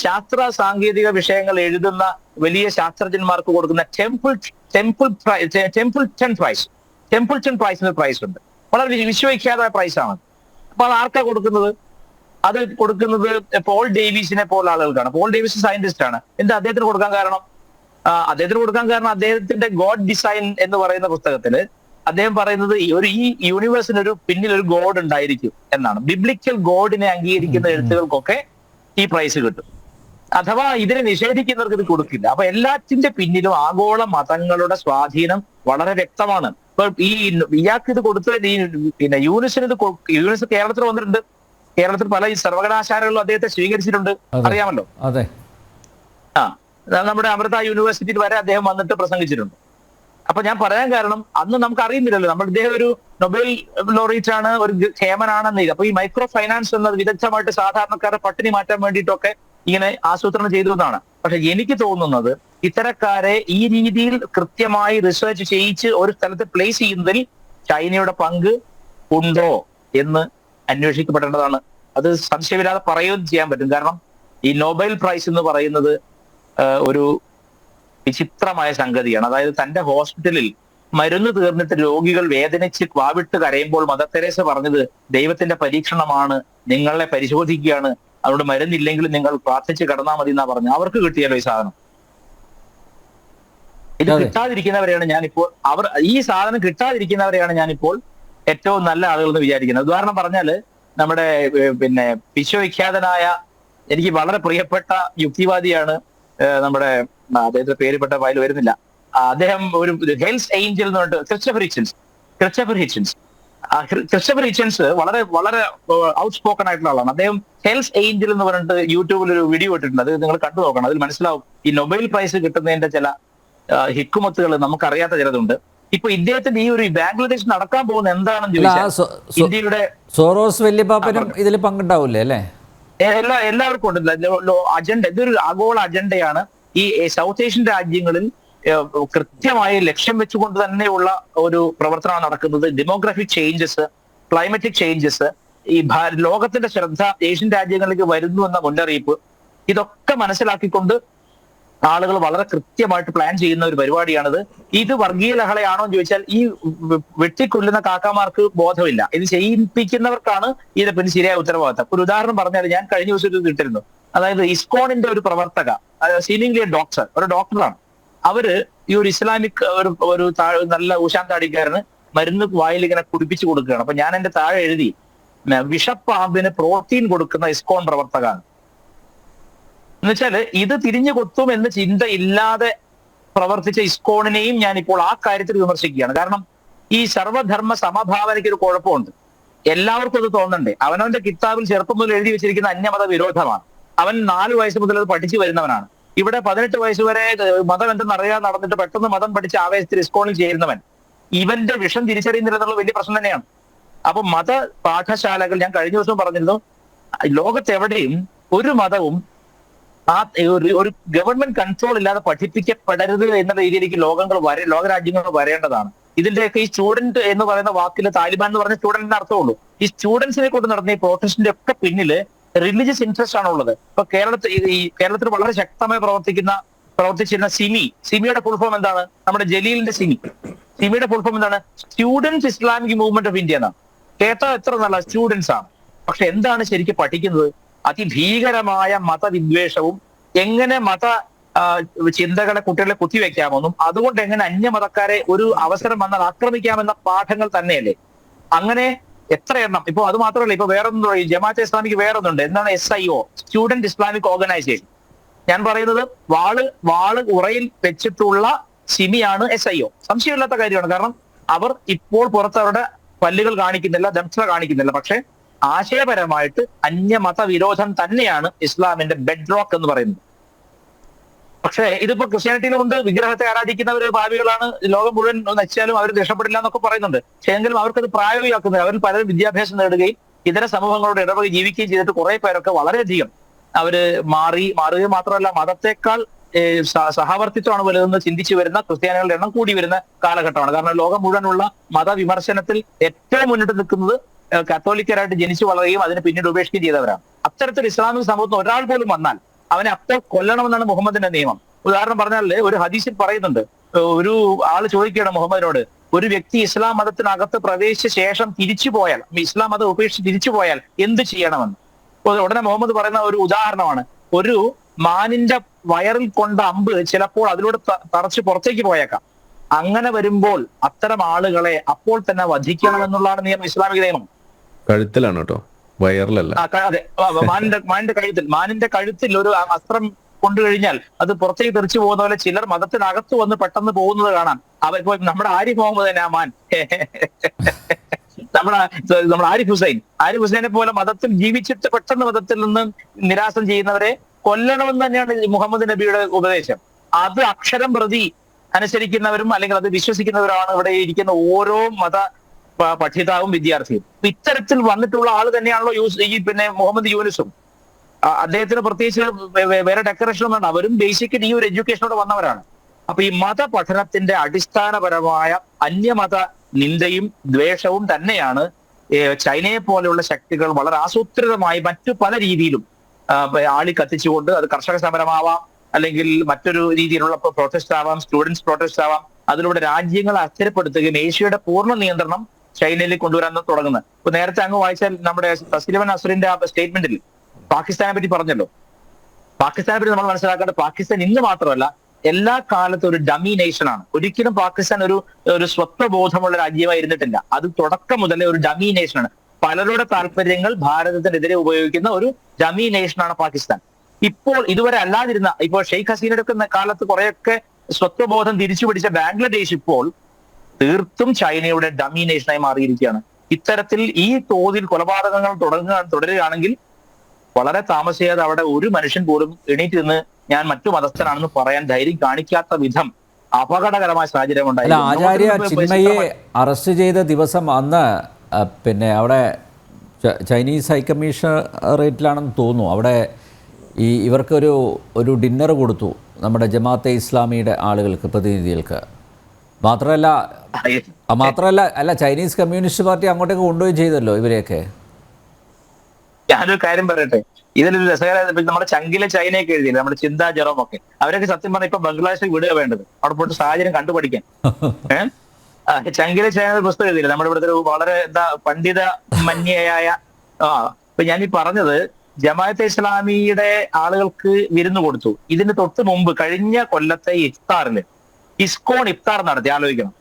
Speaker 2: ശാസ്ത്ര സാങ്കേതിക വിഷയങ്ങൾ എഴുതുന്ന വലിയ ശാസ്ത്രജ്ഞന്മാർക്ക് കൊടുക്കുന്ന temple temple Templeton prize Templeton prize എന്ന പ്രൈസ് ഉണ്ട്. വളരെ വിശ്വവിഖ്യാതമായ പ്രൈസാണ് അപ്പൊ അത് ആർക്കാ കൊടുക്കുന്നത്? അത് കൊടുക്കുന്നത് പോൾ ഡേവിസിനെ പോലുള്ള ആളുകൾക്കാണ്. പോൾ ഡേവിസ് സയന്റിസ്റ്റ് ആണ്. എന്താ അദ്ദേഹത്തിന് കൊടുക്കാൻ കാരണം? അദ്ദേഹത്തിന് കൊടുക്കാൻ കാരണം അദ്ദേഹത്തിന്റെ ഗോഡ് ഡിസൈൻ എന്ന് പറയുന്ന പുസ്തകത്തിൽ അദ്ദേഹം പറയുന്നത് ഈ ഒരു ഈ യൂണിവേഴ്സിന് ഒരു പിന്നിൽ ഒരു ഗോഡ് ഉണ്ടായിരിക്കും എന്നാണ്. ബിബ്ലിക്കൽ ഗോഡിനെ അംഗീകരിക്കുന്ന എഴുത്തുകൾക്കൊക്കെ ഈ പ്രൈസ് കിട്ടും. അഥവാ ഇതിനെ നിഷേധിക്കുന്നവർക്ക് ഇത് കൊടുക്കില്ല. അപ്പൊ എല്ലാത്തിന്റെ പിന്നിലും ആഗോള മതങ്ങളുടെ സ്വാധീനം വളരെ വ്യക്തമാണ്. ഇപ്പൊ ഈ ഇയാൾക്ക് ഇത് കൊടുത്തത് ഈ പിന്നെ യൂണിസിന് ഇത് യൂണിസ് കേരളത്തിൽ വന്നിട്ടുണ്ട്. കേരളത്തിൽ പല ഈ സർവകലാശാലകളിലും അദ്ദേഹത്തെ സ്വീകരിച്ചിട്ടുണ്ട്. അറിയാമല്ലോ?
Speaker 1: അതെ.
Speaker 2: ആ. നമ്മുടെ അമൃത യൂണിവേഴ്സിറ്റിയിൽ വരെ അദ്ദേഹം വന്നിട്ട് പ്രസംഗിച്ചിട്ടുണ്ട്. അപ്പൊ ഞാൻ പറയാൻ കാരണം അന്ന് നമുക്ക് അറിയുന്നില്ലല്ലോ നമ്മൾ ഇദ്ദേഹം ഒരു നൊബേൽ ലോറിയറ്റ് ആണ് ഒരു ക്ഷേമനാണെന്ന് അപ്പൊ ഈ മൈക്രോ ഫൈനാൻസ് എന്നത് വിദഗ്ധമായിട്ട് സാധാരണക്കാരെ പട്ടിണി മാറ്റാൻ വേണ്ടിയിട്ടൊക്കെ ഇങ്ങനെ ആസൂത്രണം ചെയ്തു എന്നാണ്. പക്ഷെ എനിക്ക് തോന്നുന്നത് ഇത്തരക്കാരെ ഈ രീതിയിൽ കൃത്യമായി റിസർച്ച് ചെയ്യിച്ച് ഒരു സ്ഥലത്ത് പ്ലേസ് ചെയ്യുന്നതിൽ ചൈനയുടെ പങ്ക് ഉണ്ടോ എന്ന് അന്വേഷിക്കപ്പെടേണ്ടതാണ്. അത് സംശയമില്ലാതെ പറയുകയും ചെയ്യാൻ പറ്റും. കാരണം ഈ നോബൽ പ്രൈസ് എന്ന് പറയുന്നത് ഒരു വിചിത്രമായ സംഗതിയാണ്. അതായത് തന്റെ ഹോസ്പിറ്റലിൽ മരുന്ന് തീർന്നിട്ട് രോഗികൾ വേദനിച്ച് വാവിട്ട് കരയുമ്പോൾ മദർ തെരേസ പറഞ്ഞത് ദൈവത്തിന്റെ പരീക്ഷണമാണ് നിങ്ങളെ പരിശോധിക്കുകയാണ്. അതുകൊണ്ട് മരുന്നില്ലെങ്കിലും നിങ്ങൾ പ്രാർത്ഥിച്ച് കിടന്നാൽ മതി എന്നാ പറഞ്ഞു അവർക്ക് കിട്ടിയല്ലോ ഈ സാധനം. ഇത്. കിട്ടാതിരിക്കുന്നവരെയാണ് ഞാനിപ്പോൾ അവർ ഈ സാധനം കിട്ടാതിരിക്കുന്നവരെയാണ് ഞാനിപ്പോൾ ഏറ്റവും നല്ല ആളുകൾ എന്ന് വിചാരിക്കുന്നത്. ഉദാഹരണം പറഞ്ഞാൽ നമ്മുടെ പിന്നെ വിശ്വവിഖ്യാതനായ എനിക്ക് വളരെ പ്രിയപ്പെട്ട യുക്തിവാദിയാണ് നമ്മുടെ അദ്ദേഹത്തിന്റെ പേരിപ്പെട്ട ഫയൽ വരുന്നില്ല. അദ്ദേഹം ഒരു ഹെൽസ് ഏഞ്ചൽ എന്ന് പറഞ്ഞിട്ട് Christopher Hitchens Christopher Hitchens. Christopher Hitchens വളരെ വളരെ ഔട്ട് സ്പോക്കൺ ആയിട്ടുള്ള ആളാണ്. അദ്ദേഹം ഹെൽസ് ഏഞ്ചൽ എന്ന് പറഞ്ഞിട്ട് യൂട്യൂബിൽ ഒരു വീഡിയോ ഇട്ടിട്ടുണ്ട്. അത് നിങ്ങൾ കണ്ടു നോക്കണം. അതിൽ മനസ്സിലാവും. ഈ നൊബൈൽ പ്രൈസ് കിട്ടുന്നതിന്റെ ചില ഹിക്കുമത്തുകൾ നമുക്കറിയാത്ത ചിലതുണ്ട്. ഇപ്പൊ ഇദ്ദേഹത്തിന്റെ ഈ ഒരു ബാംഗ്ലാദേശ് നടക്കാൻ പോകുന്ന എന്താണെന്ന് ചോദിച്ചാൽ ഇന്ത്യയുടെ
Speaker 1: സോറോസ് വല്യപ്പാപ്പനും ഇതിൽ പങ്കുണ്ടാവില്ലേ അല്ലേ?
Speaker 2: എല്ലാ എല്ലാവർക്കും ഉണ്ട്. അജണ്ട ഇതൊരു ആഗോള അജണ്ടയാണ്. ഈ സൗത്ത് ഏഷ്യൻ രാജ്യങ്ങളിൽ കൃത്യമായി ലക്ഷ്യം വെച്ചുകൊണ്ട് തന്നെയുള്ള ഒരു പ്രവർത്തനമാണ് നടക്കുന്നത്. ഡെമോഗ്രഫിക് ചേഞ്ചസ് ക്ലൈമറ്റിക് ചേഞ്ചസ് ഈ ലോകത്തിന്റെ ശ്രദ്ധ ഏഷ്യൻ രാജ്യങ്ങളിലേക്ക് വരുന്നു എന്ന മുന്നറിയിപ്പ് ഇതൊക്കെ മനസ്സിലാക്കിക്കൊണ്ട് ആളുകൾ വളരെ കൃത്യമായിട്ട് പ്ലാൻ ചെയ്യുന്ന ഒരു പരിപാടിയാണിത്. ഇത് വർഗീയ ലഹളയാണോ എന്ന് ചോദിച്ചാൽ ഈ വെട്ടിക്കൊല്ലുന്ന കാക്കമാർക്ക് ബോധമില്ല. ഇത് ചെയ്യിപ്പിക്കുന്നവർക്കാണ് ഇതിനെ പിന്നെ ശരിയായ ഉത്തരവാദിത്തം. ഒരു ഉദാഹരണം പറഞ്ഞാൽ ഞാൻ കഴിഞ്ഞ ദിവസം ഇത് കിട്ടിരുന്നു അതായത് ഇസ്കോണിന്റെ ഒരു പ്രവർത്തക സീനിംഗ്ലി ഡോക്ടർ ഒരു ഡോക്ടറാണ്. അവർ ഈ ഒരു ഇസ്ലാമിക് ഒരു ഒരു നല്ല ഊശാൻ താടിക്കാരന് മരുന്ന് വായിൽ ഇങ്ങനെ കുടിപ്പിച്ചു കൊടുക്കുകയാണ്. അപ്പൊ ഞാൻ എന്റെ താഴെ എഴുതി "ന- വിഷപ്പാമ്പിന് പ്രോട്ടീൻ കൊടുക്കുന്ന ഇസ്കോൺ പ്രവർത്തകാണ് എന്നുവെച്ചാൽ ഇത് തിരിഞ്ഞു കൊത്തും എന്ന ചിന്ത ഇല്ലാതെ പ്രവർത്തിച്ച ഇസ്കോണിനെയും ഞാൻ ഇപ്പോൾ ആ കാര്യത്തിൽ വിമർശിക്കുകയാണ്. കാരണം ഈ സർവധർമ്മ സമഭാവനയ്ക്ക് ഒരു കുഴപ്പമുണ്ട്. എല്ലാവർക്കും അത് തോന്നണ്ടേ? അവനവന്റെ കിതാബിൽ ചെറുപ്പം മുതൽ എഴുതി വെച്ചിരിക്കുന്ന അന്യമത വിരോധമാണ് അവൻ നാല് വയസ്സ് മുതൽ അത് പഠിച്ചു വരുന്നവനാണ്. ഇവിടെ പതിനെട്ട് വയസ്സ് വരെ മതം എന്തെന്ന് അറിയാതെ നടന്നിട്ട് പെട്ടെന്ന് മതം പഠിച്ച് ആവേശത്തിൽ ഇസ്കോണിൽ ചേരുന്നവൻ. ഇവന്റെ വിഷം തിരിച്ചറിയുന്നില്ല എന്നുള്ള വലിയ പ്രശ്നം തന്നെയാണ്. അപ്പൊ മത പാഠശാലകൾ ഞാൻ കഴിഞ്ഞ ദിവസം പറഞ്ഞിരുന്നു. ലോകത്തെവിടെയും ഒരു മതവും ആ ഒരു ഗവൺമെന്റ് കൺട്രോൾ ഇല്ലാതെ പഠിപ്പിക്കപ്പെടരുത് എന്ന രീതിയിലേക്ക് ലോകങ്ങൾ വര ലോകരാജ്യങ്ങൾ വരേണ്ടതാണ്. ഇതിന്റെയൊക്കെ ഈ സ്റ്റുഡന്റ് എന്ന് പറയുന്ന വാക്കിൽ താലിബാൻ എന്ന് പറഞ്ഞ സ്റ്റുഡന്റിന് അർത്ഥമുള്ളൂ. ഈ സ്റ്റുഡൻസിനെ കൊണ്ട് നടന്ന ഈ പ്രൊട്ടസ്റ്റിന്റെ ഒക്കെ പിന്നിൽ റിലീജിയസ് ഇൻട്രസ്റ്റ് ആണ് ഉള്ളത് ഇപ്പൊ കേരളത്തിൽ ഈ- കേരളത്തിൽ വളരെ ശക്തമായി പ്രവർത്തിക്കുന്ന പ്രവർത്തിച്ചിരുന്ന സിമി. സിമിയുടെ ഫുൾ ഫോം എന്താണ്? നമ്മുടെ ജലീലിന്റെ സിമി. സിമിയുടെ ഫുൾ ഫോം എന്താണ്? Students Islamic movement of India എന്നാണ്. കേട്ടോ എത്ര നല്ല സ്റ്റുഡൻസ് ആണ്. പക്ഷെ എന്താണ് ശരിക്കും പഠിക്കുന്നത്? അതിഭീകരമായ മതവിദ്വേഷവും എങ്ങനെ മത ചിന്തകളെ കുട്ടികളെ കുത്തിവെക്കാമെന്നും അതുകൊണ്ട് എങ്ങനെ അന്യമതക്കാരെ ഒരു അവസരം വന്നാൽ ആക്രമിക്കാമെന്ന പാഠങ്ങൾ തന്നെയല്ലേ? അങ്ങനെ എത്ര എണ്ണം? ഇപ്പൊ അത് മാത്രമല്ല ഇപ്പൊ വേറെ ഒന്നും ജമാഅത്തെ ഇസ്ലാമിക്ക് വേറെ വേറൊന്നുണ്ട്. എന്താണ് S I O student Islamic organisation ഞാൻ പറയുന്നത് വാൾ വാൾ ഉറയിൽ വെച്ചിട്ടുള്ള സിമിയാണ് എസ് ഐ ഒ സംശയമില്ലാത്ത കാര്യമാണ്. കാരണം അവർ ഇപ്പോൾ പുറത്തവരുടെ പല്ലുകൾ കാണിക്കുന്നില്ല ദംസ കാണിക്കുന്നില്ല. പക്ഷെ ആശയപരമായിട്ട് അന്യമത വിരോധം തന്നെയാണ് ഇസ്ലാമിന്റെ ബെഡ് റോക്ക് എന്ന് പറയുന്നത്. പക്ഷേ ഇതിപ്പോ ക്രിസ്ത്യാനിറ്റിയിലുണ്ട് വിഗ്രഹത്തെ ആരാധിക്കുന്നവർ ഭാവികളാണ്. ലോകം മുഴുവൻ നശിച്ചാലും അവർ രക്ഷപ്പെടില്ല എന്നൊക്കെ പറയുന്നുണ്ട്. പക്ഷേ എങ്കിലും അവർക്കത് പ്രായോഗികമാക്കുന്നത് അവരിൽ പലരും വിദ്യാഭ്യാസം നേടുകയും ഇതര സമൂഹങ്ങളോട് ഇടപെടുകയും ജീവിക്കുകയും ചെയ്തിട്ട് കുറെ പേരൊക്കെ വളരെയധികം അവർ മാറി മാറുക മാത്രമല്ല മതത്തെക്കാൾ സഹവർത്തിത്വമാണ് വലുതെന്ന് ചിന്തിച്ചു വരുന്ന ക്രിസ്ത്യാനികളുടെ എണ്ണം കൂടി വരുന്ന കാലഘട്ടമാണ്. കാരണം ലോകം മുഴുവനുള്ള മതവിമർശനത്തിൽ ഏറ്റവും മുന്നിട്ട് നിൽക്കുന്നത് കത്തോലിക്കരായിട്ട് ജനിച്ചു വളരുകയും അതിന് പിന്നീട് ഉപേക്ഷിക്കുകയും ചെയ്തവരാണ്. അത്തരത്തിൽ ഇസ്ലാമിക സമൂഹത്തിൽ ഒരാൾ പോലും വന്നാൽ അവനെ അപ്പോൾ കൊല്ലണമെന്നാണ് മുഹമ്മദിന്റെ നിയമം. ഉദാഹരണം പറഞ്ഞാൽ ഒരു ഹദീസിൽ പറയുന്നുണ്ട്. ഒരു ആൾ ചോദിക്കുകയാണ് മുഹമ്മദിനോട് ഒരു വ്യക്തി ഇസ്ലാം മതത്തിനകത്ത് പ്രവേശിച്ച ശേഷം തിരിച്ചു പോയാൽ ഇസ്ലാം മതം ഉപേക്ഷിച്ച് തിരിച്ചു പോയാൽ എന്ത് ചെയ്യണമെന്ന്? ഉടനെ മുഹമ്മദ് പറയുന്ന ഒരു ഉദാഹരണമാണ്. ഒരു മാനിന്റെ വയറിൽ കൊണ്ട അമ്പ് ചിലപ്പോൾ അതിലൂടെ തറച്ച് പുറത്തേക്ക് പോയേക്കാം. അങ്ങനെ വരുമ്പോൾ അത്തരം ആളുകളെ അപ്പോൾ തന്നെ വധിക്കണം എന്നുള്ളതാണ് നിയമം ഇസ്ലാമിക നിയമം.
Speaker 3: കഴുത്തിലാണ് കേട്ടോ. വയറിലല്ല.
Speaker 2: അതെ. മാനിന്റെ കഴുത്തിൽ മാനിന്റെ കഴുത്തിൽ ഒരു അസ്ത്രം കൊണ്ടു കഴിഞ്ഞാൽ അത് പുറത്തേക്ക് തെറിച്ചു പോകുന്ന പോലെ ചിലർ മതത്തിനകത്ത് വന്ന് പെട്ടെന്ന് പോകുന്നത് കാണാം. അവ ഇപ്പൊ നമ്മുടെ ആരിഫ് മുഹമ്മദ് തന്നെ മാൻ. നമ്മുടെ നമ്മുടെ ആരിഫ് ഹുസൈൻ. ആരിഫ് ഹുസൈനെ പോലെ മതത്തിൽ ജീവിച്ചിട്ട് പെട്ടെന്ന് മതത്തിൽ നിന്ന് നിരാശം ചെയ്യുന്നവരെ കൊല്ലണമെന്ന് തന്നെയാണ് മുഹമ്മദ് നബിയുടെ ഉപദേശം. അത് അക്ഷരം പ്രതി അനുസരിക്കുന്നവരും അല്ലെങ്കിൽ അത് വിശ്വസിക്കുന്നവരാണ് ഇവിടെ ഇരിക്കുന്ന ഓരോ മത പഠിതാവും വിദ്യാർത്ഥിയും. ഇത്തരത്തിൽ വന്നിട്ടുള്ള ആൾ തന്നെയാണല്ലോ യൂസ് ഈ പിന്നെ മുഹമ്മദ് യൂനിസും. അദ്ദേഹത്തിന് പ്രത്യേകിച്ച് വേറെ ഡെക്കറേഷൻ ഒന്നും അവരും ബേസിക്കലി ഈ ഒരു എഡ്യൂക്കേഷനോട് വന്നവരാണ്. അപ്പൊ ഈ മത പഠനത്തിന്റെ അടിസ്ഥാനപരമായ അന്യമത നിന്ദയും ദ്വേഷവും തന്നെയാണ് ചൈനയെ പോലെയുള്ള ശക്തികൾ വളരെ ആസൂത്രിതമായി മറ്റു പല രീതിയിലും ആളി കത്തിച്ചുകൊണ്ട് അത് കർഷക സമരമാവാം അല്ലെങ്കിൽ മറ്റൊരു രീതിയിലുള്ള പ്രൊട്ടസ്റ്റ് ആവാം സ്റ്റുഡൻസ് പ്രൊട്ടസ്റ്റ് ആവാം അതിലൂടെ രാജ്യങ്ങളെ അസ്ഥിരപ്പെടുത്തുകയും ഏഷ്യയുടെ പൂർണ നിയന്ത്രണം ചൈനയിലേക്ക് കൊണ്ടുവരാൻ തുടങ്ങുന്നത്. ഇപ്പൊ നേരത്തെ അങ്ങ് വായിച്ചാൽ നമ്മുടെ തസ്ലിമൻ അസുറിന്റെ ആ സ്റ്റേറ്റ്മെന്റിൽ പാകിസ്ഥാനെ പറ്റി പറഞ്ഞല്ലോ. പാകിസ്ഥാനെ പറ്റി നമ്മൾ മനസ്സിലാക്കേണ്ടത് പാകിസ്ഥാൻ ഇന്ന് മാത്രമല്ല എല്ലാ കാലത്തും ഒരു ഡമി നേഷൻ ആണ്. ഒരിക്കലും പാകിസ്ഥാൻ ഒരു ഒരു സ്വത്വബോധമുള്ള രാജ്യമായിരുന്നിട്ടില്ല. അത് തുടക്കം മുതലേ ഒരു ഡമി നേഷൻ ആണ്. പലരുടെ താല്പര്യങ്ങൾ ഭാരതത്തിനെതിരെ ഉപയോഗിക്കുന്ന ഒരു ഡമി നേഷനാണ് പാകിസ്ഥാൻ. ഇപ്പോൾ ഇതുവരെ അല്ലാതിരുന്ന ഇപ്പോൾ ഷെയ്ഖ് ഹസീനയുടെ ഒക്കെ കാലത്ത് കുറെയൊക്കെ സ്വത്വബോധം തിരിച്ചു പിടിച്ച ബാംഗ്ലാദേശ് ഇപ്പോൾ തീർത്തും ചൈനയുടെ ഡമി നേഷനായി മാറിയിരിക്കുകയാണ്. ഇത്തരത്തിൽ ഈ തോതിൽ കൊലപാതകങ്ങൾ തുടങ്ങുക തുടരുകയാണെങ്കിൽ വളരെ താമസിയാതെ അവിടെ ഒരു മനുഷ്യൻ പോലും എണീറ്റ് നിന്ന് ഞാൻ മറ്റു മതസ്ഥനാണെന്ന് പറയാൻ ധൈര്യം കാണിക്കാത്ത വിധം അപകടകരമായ സാഹചര്യം ഉണ്ടായി.
Speaker 1: ആചാര്യ ചിന്മയെ അറസ്റ്റ് ചെയ്ത ദിവസം അന്ന് പിന്നെ അവിടെ ചൈനീസ് ഹൈക്കമ്മീഷണറേറ്റിലാണെന്ന് തോന്നുന്നു. അവിടെ ഈ ഇവർക്കൊരു ഒരു ഡിന്നർ കൊടുത്തു നമ്മുടെ ജമാഅത്തെ ഇസ്ലാമിയുടെ ആളുകൾക്ക് പ്രതിനിധികൾക്ക്. മാത്രമല്ല മാത്രമല്ല അല്ല ചൈനീസ് കമ്മ്യൂണിസ്റ്റ് പാർട്ടി അങ്ങോട്ടേക്ക് കൊണ്ടുപോയി ചെയ്തല്ലോ ഇവരെയൊക്കെ.
Speaker 2: ഞാനൊരു കാര്യം പറയട്ടെ. ഇതിലൊരു രസകരമായ നമ്മുടെ ചങ്കിലെ ചൈനയൊക്കെ എഴുതിയില്ല നമ്മുടെ ചിന്താ ജെറോം ഒക്കെ. അവരൊക്കെ സത്യം പറഞ്ഞാൽ ഇപ്പൊ ബംഗ്ലാദേശിൽ വിടുക വേണ്ടത്. അവിടെ പോയിട്ട് സാഹചര്യം കണ്ടുപഠിക്കാൻ. ഏഹ്? ചങ്കിലെ ചൈന ഒരു പുസ്തകം എഴുതിയില്ല നമ്മുടെ ഇവിടുത്തെ ഒരു വളരെ എന്താ പണ്ഡിത മന്യയായ ആ ഇപ്പൊ ഞാൻ ഈ പറഞ്ഞത് ജമാഅത്തെ ഇസ്ലാമിയുടെ ആളുകൾക്ക് വിരുന്ന് കൊടുത്തു. ഇതിന് തൊട്ട് മുമ്പ് കഴിഞ്ഞ കൊല്ലത്തെ ഇഫ്താറിൽ. ഇസ്കോൺ ഇഫ്താർ നടത്തി ആലോചിക്കണം.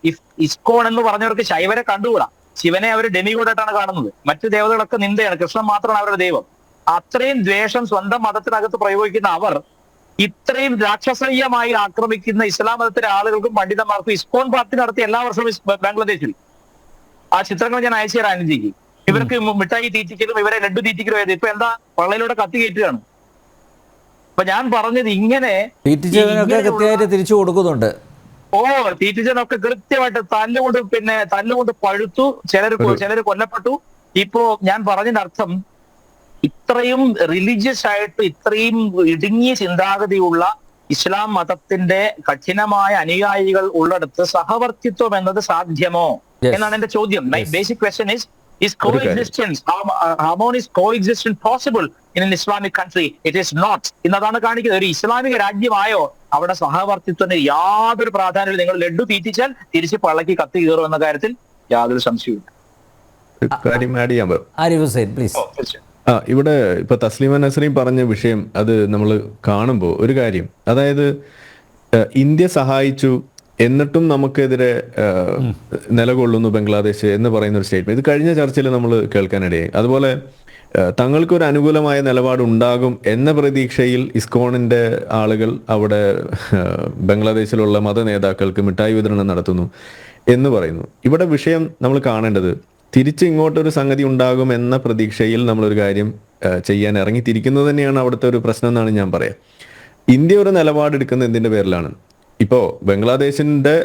Speaker 2: ഇസ്കോൺ എന്ന് പറഞ്ഞവർക്ക് ശൈവരെ കണ്ടുകൂടാ? ശിവനെ അവർ ഡെമിഗോഡായിട്ടാണ് കാണുന്നത്. മറ്റു ദേവതകളൊക്കെ നിന്ദയാണ്. കൃഷ്ണൻ മാത്രമാണ് അവരുടെ ദൈവം. അത്രയും ദ്വേഷം സ്വന്തം മതത്തിനകത്ത് പ്രയോഗിക്കുന്ന അവർ ഇത്രയും രാക്ഷസീയമായി ആക്രമിക്കുന്ന ഇസ്ലാം മതത്തിലെ ആളുകൾക്കും പണ്ഡിതന്മാർക്കും ഇസ്കോൺ പാർട്ടി നടത്തി എല്ലാ വർഷവും ബംഗ്ലാദേശിൽ. ആ ചിത്രങ്ങൾ ഞാൻ അയച്ചു തരാം അനുജിക്ക് ഇവർക്ക് മിഠായി തീറ്റിക്കലും ഇവരെ ലഡു തീറ്റിക്കലും ആയത് ഇപ്പൊ എന്താ? പള്ളയിലൂടെ കത്തി കയറ്റുകയാണ്. അപ്പൊ ഞാൻ പറഞ്ഞത് ഇങ്ങനെ
Speaker 1: തിരിച്ചു കൊടുക്കുന്നുണ്ട്.
Speaker 2: ഓ ടീച്ചറിനൊക്കെ കൃത്യമായിട്ട് തല്ലുകൊണ്ട് പിന്നെ തല്ലുകൊണ്ട് പഴുത്തു ചിലർ ചിലർ കൊല്ലപ്പെട്ടു. ഇപ്പോ ഞാൻ പറഞ്ഞതിന്റെ അർത്ഥം ഇത്രയും റിലീജിയസ് ആയിട്ട് ഇത്രയും ഇടുങ്ങിയ ചിന്താഗതിയുള്ള ഇസ്ലാം മതത്തിന്റെ കഠിനമായ അനുയായികൾ ഉള്ളിടത്ത് സഹവർത്തിത്വം എന്നത് സാധ്യമോ? എന്നാണ് എന്റെ ചോദ്യം. My basic question is is
Speaker 3: ഒരു കാര്യം.
Speaker 2: Is coexistence possible in an Islamic country it is not ഇന്നതാണ് കാണിക്കുന്നത്. ഒരു ഇസ്ലാമിക രാജ്യമായോ അവിടെ സഹവർത്തിത്വത്തിന് യാതൊരു പ്രാധാന്യവും നിങ്ങൾ ലഡു തീറ്റിച്ചാൽ തിരിച്ച് പള്ളക്ക് കത്തി കയറും എന്ന കാര്യത്തിൽ യാതൊരു സംശയവും
Speaker 3: കാര്യം ആഡ് ചെയ്യാൻ
Speaker 1: പ്ലീസ്
Speaker 3: ആ ഇവിടെ ഇപ്പൊ തസ്ലിമ നസറീൻ പറഞ്ഞ വിഷയം അത് നമ്മൾ കാണുമ്പോൾ ഒരു കാര്യം. അതായത് ഇന്ത്യ സഹായിച്ചു എന്നിട്ടും നമുക്കെതിരെ നിലകൊള്ളുന്നു ബംഗ്ലാദേശ് എന്ന് പറയുന്ന ഒരു സ്റ്റേറ്റ്മെന്റ് ഇത് കഴിഞ്ഞ ചർച്ചയിൽ നമ്മൾ കേൾക്കാനിടയായി. അതുപോലെ തങ്ങൾക്കൊരു അനുകൂലമായ നിലപാട് ഉണ്ടാകും എന്ന പ്രതീക്ഷയിൽ ഇസ്കോണിന്റെ ആളുകൾ അവിടെ ബംഗ്ലാദേശിലുള്ള മത നേതാക്കൾക്ക് മിഠായി വിതരണം നടത്തുന്നു എന്ന് പറയുന്നു. ഇവിടെ വിഷയം നമ്മൾ കാണേണ്ടത് തിരിച്ച് ഇങ്ങോട്ടൊരു സംഗതി ഉണ്ടാകും എന്ന പ്രതീക്ഷയിൽ നമ്മളൊരു കാര്യം ചെയ്യാൻ ഇറങ്ങിത്തിരിക്കുന്നത് തന്നെയാണ് അവിടുത്തെ ഒരു പ്രശ്നം എന്നാണ് ഞാൻ പറയാം. ഇന്ത്യ ഒരു നിലപാടെടുക്കുന്ന എന്തിന്റെ പേരിലാണ്? ഇപ്പോ ബംഗ്ലാദേശിന്റെ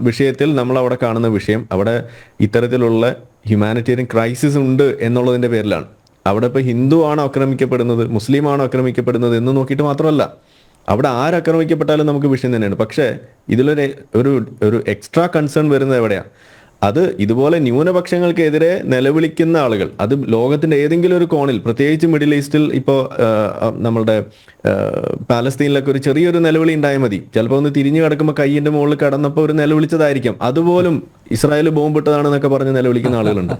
Speaker 3: വിഷയത്തിൽ നമ്മൾ അവിടെ കാണുന്ന വിഷയം അവിടെ ഇത്തരത്തിലുള്ള ഹ്യൂമാനിറ്റേറിയൻ ക്രൈസിസ് ഉണ്ട് എന്നുള്ളതിന്റെ പേരിലാണ്. അവിടെ ഇപ്പൊ ഹിന്ദു ആണോ ആക്രമിക്കപ്പെടുന്നത് മുസ്ലിം ആണോ ആക്രമിക്കപ്പെടുന്നത് എന്ന് നോക്കിയിട്ട് മാത്രമല്ല അവിടെ ആരാക്രമിക്കപ്പെട്ടാലും നമുക്ക് വിഷയം തന്നെയാണ്. പക്ഷേ ഇതിലൊരു ഒരു ഒരു എക്സ്ട്രാ കൺസേൺ വരുന്നത് എവിടെയാണ് അത് ഇതുപോലെ ന്യൂനപക്ഷങ്ങൾക്കെതിരെ നിലവിളിക്കുന്ന ആളുകൾ അത് ലോകത്തിന്റെ ഏതെങ്കിലും ഒരു കോണിൽ പ്രത്യേകിച്ച് മിഡിൽ ഈസ്റ്റിൽ ഇപ്പോൾ നമ്മളുടെ പാലസ്തീനിലൊക്കെ ഒരു ചെറിയൊരു നിലവിളി ഉണ്ടായാൽ മതി. ചിലപ്പോൾ ഒന്ന് തിരിഞ്ഞു കിടക്കുമ്പോൾ കയ്യിന്റെ മുകളിൽ കടന്നപ്പോൾ ഒരു നിലവിളിച്ചതായിരിക്കും. അതുപോലും ഇസ്രായേൽ ബോംബിട്ടതാണെന്നൊക്കെ പറഞ്ഞ് നിലവിളിക്കുന്ന ആളുകളുണ്ട്.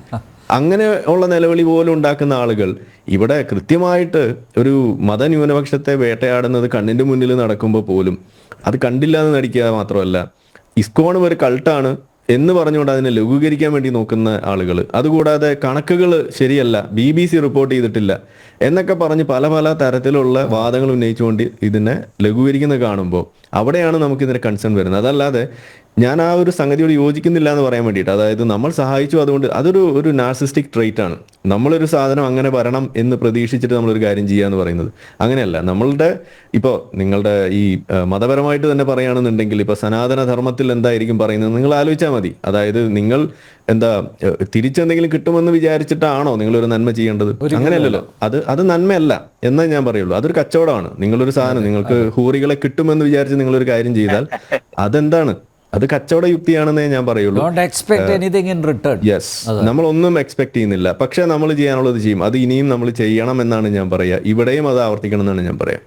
Speaker 3: അങ്ങനെ ഉള്ള നിലവിളി പോലും ഉണ്ടാക്കുന്ന ആളുകൾ ഇവിടെ കൃത്യമായിട്ട് ഒരു മതന്യൂനപക്ഷത്തെ വേട്ടയാടുന്നത് കണ്ണിന്റെ മുന്നിൽ നടക്കുമ്പോൾ പോലും അത് കണ്ടില്ല എന്ന് നടിക്കുക മാത്രമല്ല ഇസ്കോണും ഒരു കൾട്ടാണ് എന്ന് പറഞ്ഞുകൊണ്ട് അതിനെ ലഘൂകരിക്കാൻ വേണ്ടി നോക്കുന്ന ആളുകൾ അതുകൂടാതെ കണക്കുകൾ ശരിയല്ല ബി ബി സി റിപ്പോർട്ട് ചെയ്തിട്ടില്ല എന്നൊക്കെ പറഞ്ഞ് പല പല തരത്തിലുള്ള വാദങ്ങൾ ഉന്നയിച്ചുകൊണ്ട് ഇതിനെ ലഘൂകരിക്കുന്നത് കാണുമ്പോൾ അവിടെയാണ് നമുക്ക് ഇതിന് കൺസേൺ വരുന്നത്. അതല്ലാതെ ഞാൻ ആ ഒരു സംഗതിയോട് യോജിക്കുന്നില്ല എന്ന് പറയാൻ വേണ്ടിയിട്ട് അതായത് നമ്മൾ സഹായിച്ചു അതുകൊണ്ട് അതൊരു ഒരു നാർസിസ്റ്റിക് ട്രേറ്റ് ആണ്. നമ്മളൊരു സാധനം അങ്ങനെ വരണം എന്ന് പ്രതീക്ഷിച്ചിട്ട് നമ്മളൊരു കാര്യം ചെയ്യുക എന്ന് പറയുന്നത്. അങ്ങനെയല്ല നമ്മളുടെ ഇപ്പോൾ നിങ്ങളുടെ ഈ മതപരമായിട്ട് തന്നെ പറയുകയാണെന്നുണ്ടെങ്കിൽ ഇപ്പോൾ സനാതന ധർമ്മത്തിൽ എന്തായിരിക്കും പറയുന്നത് നിങ്ങൾ ആലോചിച്ചാൽ മതി. അതായത് നിങ്ങൾ എന്താ തിരിച്ചെന്തെങ്കിലും കിട്ടുമെന്ന് വിചാരിച്ചിട്ടാണോ നിങ്ങളൊരു നന്മ ചെയ്യേണ്ടത്? അങ്ങനെയല്ലല്ലോ. അത് അത് നന്മയല്ല എന്നേ ഞാൻ പറയുള്ളൂ. അതൊരു കച്ചവടമാണ്. നിങ്ങളൊരു സാധനം നിങ്ങൾക്ക് ഹൂറികളെ കിട്ടുമെന്ന് വിചാരിച്ച് നിങ്ങളൊരു കാര്യം ചെയ്താൽ അതെന്താണ്? അത് കച്ചവട യുക്തിയാണെന്നേ ഞാൻ പറയുള്ളൂ. യെസ് നമ്മളൊന്നും എക്സ്പെക്ട് ചെയ്യുന്നില്ല. പക്ഷെ നമ്മൾ ചെയ്യാനുള്ളത് ചെയ്യും. അത് ഇനിയും നമ്മൾ ചെയ്യണം എന്നാണ് ഞാൻ പറയുക ഇവിടെയും അത് ആവർത്തിക്കണം എന്നാണ് ഞാൻ പറയാം.